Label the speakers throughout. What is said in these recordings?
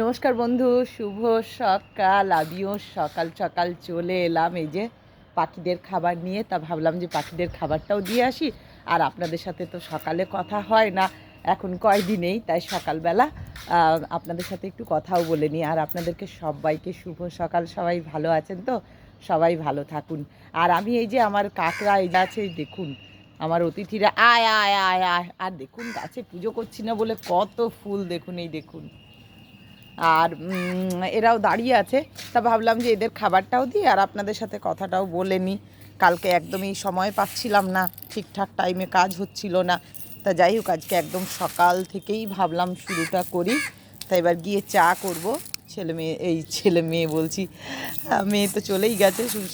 Speaker 1: নমস্কার বন্ধু, শুভ সকাল। আমিও সকাল সকাল চলে এলাম এই যে পাখিদের খাবার নিয়ে। তা ভাবলাম যে পাখিদের খাবারটাও দিয়ে আসি। আর আপনাদের সাথে তো সকালে কথা হয় না, এখন কয়দিনেই, তাই সকালবেলা আপনাদের সাথে একটু কথাও বলে নিই। আর আপনাদেরকে সবাইকে শুভ সকাল। সবাই ভালো আছেন তো? সবাই ভালো থাকুন। আর আমি এই যে আমার কাকরা এই আছে দেখুন, আমার অতিথিরা আয় আয় আয় আয়। আর দেখুন, গাছে পুজো করছি না বলে কত ফুল দেখুন, এই দেখুন। আর এরাও দাঁড়িয়ে আছে। তা ভাবলাম যে এদের খাবারটাও দিই আর আপনাদের সাথে কথাটাও বলে নিই। কালকে একদমই সময় পাচ্ছিলাম না, ঠিকঠাক টাইমে কাজ হচ্ছিল না। তা যাই হোক, আজকে একদম সকাল থেকেই ভাবলাম শুরুটা করি। তা এবার গিয়ে চা করব। ছেলে মেয়ে, এই ছেলে মেয়ে বলছি মেয়ে তো চলেই গেছে, শুধু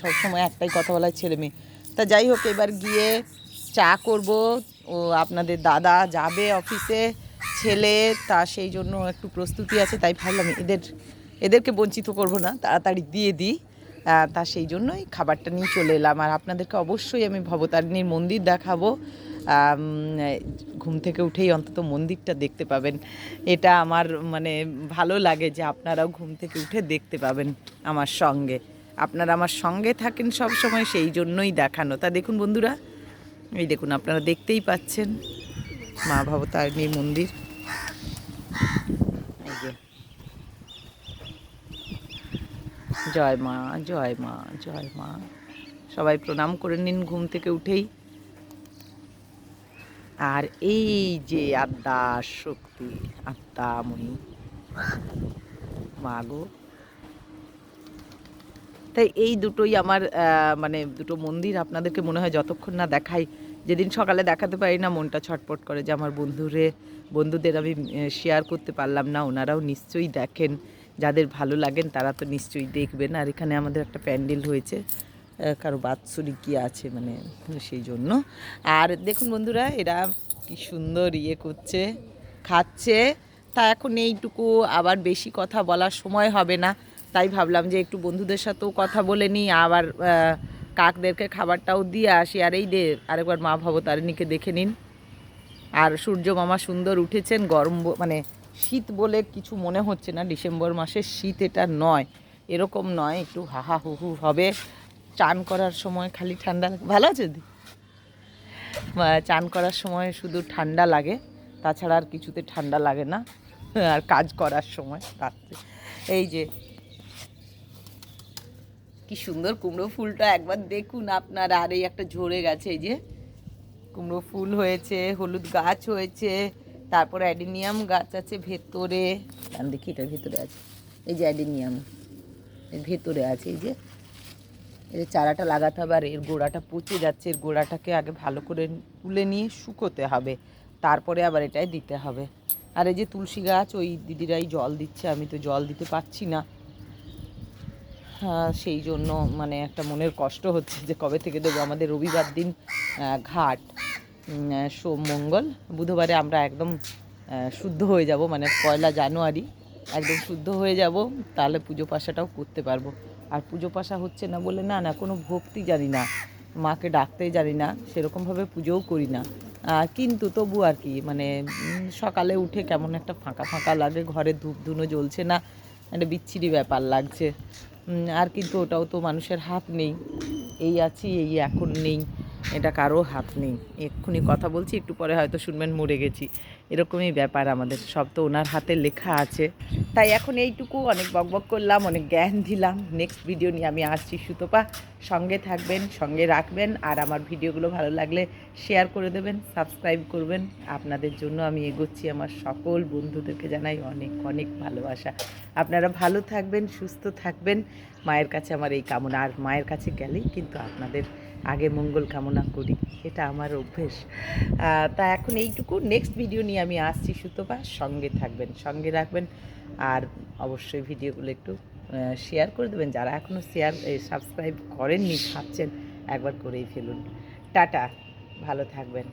Speaker 1: সব সময় একটাই কথা বলা ছেলে মেয়ে। তা যাই হোক, এবার গিয়ে চা করব। ও, আপনাদের দাদা যাবে অফিসে ছেলে, তা সেই জন্য একটু প্রস্তুতি আছে, তাই ভাবলাম এদের, এদেরকে বঞ্চিত করব না, তাড়াতাড়ি দিয়ে দিই। তা সেই জন্যই খাবারটা নিয়ে চলে এলাম। আর আপনাদেরকে অবশ্যই আমি ভবতারিণীর মন্দির দেখাবো। ঘুম থেকে উঠেই অন্তত মন্দিরটা দেখতে পাবেন। এটা আমার মানে ভালো লাগে যে আপনারাও ঘুম থেকে উঠে দেখতে পাবেন আমার সঙ্গে। আপনারা আমার সঙ্গে থাকেন সব সময়, সেই জন্যই দেখানো। তা দেখুন বন্ধুরা, এই দেখুন, আপনারা দেখতেই পাচ্ছেন মা ভবতারিণীর মন্দির এই যে জয় মা জয় মা জয় মা। সবাই প্রণাম করে নিন ঘুম থেকে উঠেই। আর এই যে আদ্যা শক্তি আত্মাময়ী মা গো। তাই এই দুটোই আমার মানে দুটো মন্দির আপনাদেরকে মনে হয় যতক্ষণ না দেখাই। যেদিন সকালে দেখাতে পারি না, মনটা ছটপট করে যে আমার বন্ধুরে, বন্ধুদের আমি শেয়ার করতে পারলাম না, ওনারাও নিশ্চয়ই দেখেন। যাদের ভালো লাগেন তারা তো নিশ্চয়ই দেখবেন। আর এখানে আমাদের একটা প্যান্ডেল হয়েছে কারও বাৎসরিক কি আছে মানে সেই জন্য। আর দেখুন বন্ধুরা, এরা কি সুন্দর ইয়ে করছে, খাচ্ছে। তা এখন এইটুকু, আবার বেশি কথা বলার সময় হবে না। তাই ভাবলাম যে একটু বন্ধুদের সাথেও কথা বলে নিই, আবার কাকদেরকে খাবারটাও দিয়ে আসি। আর এই দে আরেকবার মা ভবতারিণীকে দেখে নিন। আর সূর্য মামা সুন্দর উঠেছেন, গরম মানে শীত বলে কিছু মনে হচ্ছে না। ডিসেম্বর মাসের শীত এটা নয়। এরকম নয়, একটু হাহা হু হু হবে। চান করার সময় খালি ঠান্ডা ভালো আছে দি? চান করার সময় শুধু ঠান্ডা লাগে। তাছাড়া আর কিছুতে ঠান্ডা লাগে না। আর কাজ করার সময় রাত্রে। এই যে, কি সুন্দর কুমড়ো ফুলটা একবার দেখুন আপনার। আর এই একটা ঝরে গেছে, এই যে। কুমড়ো ফুল হয়েছে, হলুদ গাছ হয়েছে। তারপরে অ্যাডিনিয়াম গাছ আছে ভেতরে আমি দেখি এটার ভেতরে আছে। এই যে অ্যাডিনিয়াম এর ভেতরে আছে এই যে। এর চারাটা লাগাতে হবে আর এর গোড়াটা পচে যাচ্ছে এর গোড়াটাকে আগে ভালো করে তুলে নিয়ে শুকোতে হবে। তারপরে আবার এটাই দিতে হবে। আর এই যে তুলসী গাছ ওই দিদিরাই জল দিচ্ছে আমি তো জল দিতে পারছি না। হ্যাঁ, সেই জন্য মানে একটা মনের কষ্ট হচ্ছে যে কবে থেকে দেবো আমাদের রবিবার দিন ঘাট। সোম মঙ্গল। বুধবারে আমরা একদম শুদ্ধ হয়ে যাব মানে পয়লা জানুয়ারি। একদম শুদ্ধ হয়ে যাব, তাহলে পুজো পাশাটাও করতে পারব। আর পুজো পাশা হচ্ছে না বলে না না, কোনো ভক্তি জানি না। মাকে ডাকতেই জানি না, সেরকমভাবে পুজোও করি না। কিন্তু তবু আর কি মানে সকালে উঠে কেমন একটা ফাঁকা ফাঁকা লাগে, ঘরে ধূপ ধুনো জ্বলছে না একটা বিচ্ছিরি ব্যাপার লাগছে। আর কিন্তু ওটাও তো মানুষের হাত নেই। এই আছি, এই এখন নেই। এটা কারও হাত নেই। এক্ষুনি কথা বলছি, একটু পরে হয়তো শুনবেন মরে গেছি। এরকমই ব্যাপার আমাদের, সব তো ওনার হাতে লেখা আছে। তাই এখন এইটুকু, অনেক বকবক করলাম, অনেক জ্ঞান দিলাম। নেক্সট ভিডিও নিয়ে আমি আসছি সুতপা। সঙ্গে থাকবেন, সঙ্গে রাখবেন, আর আমার ভিডিওগুলো ভালো লাগলে শেয়ার করে দেবেন সাবস্ক্রাইব করবেন। আপনাদের জন্য আমি এগোচ্ছি। আমার সকল বন্ধুদেরকে জানাই অনেক অনেক ভালোবাসা। আপনারা ভালো থাকবেন, সুস্থ থাকবেন। মায়ের কাছে আমার এই কামনা, আর মায়ের কাছে গেলেই কিন্তু আপনাদের আগে মঙ্গল কামনা করি, এটা আমার অভ্যেস। তা এখন এইটুকু। নেক্সট ভিডিও নিয়ে আমি আসছি সুতপা। সঙ্গে থাকবেন, সঙ্গে রাখবেন। আর অবশ্যই ভিডিওগুলো একটু শেয়ার করে দেবেন। যারা এখনও শেয়ার সাবস্ক্রাইব করেননি, ভাবছেন একবার করেই ফেলুন। টাটা, ভালো থাকবেন।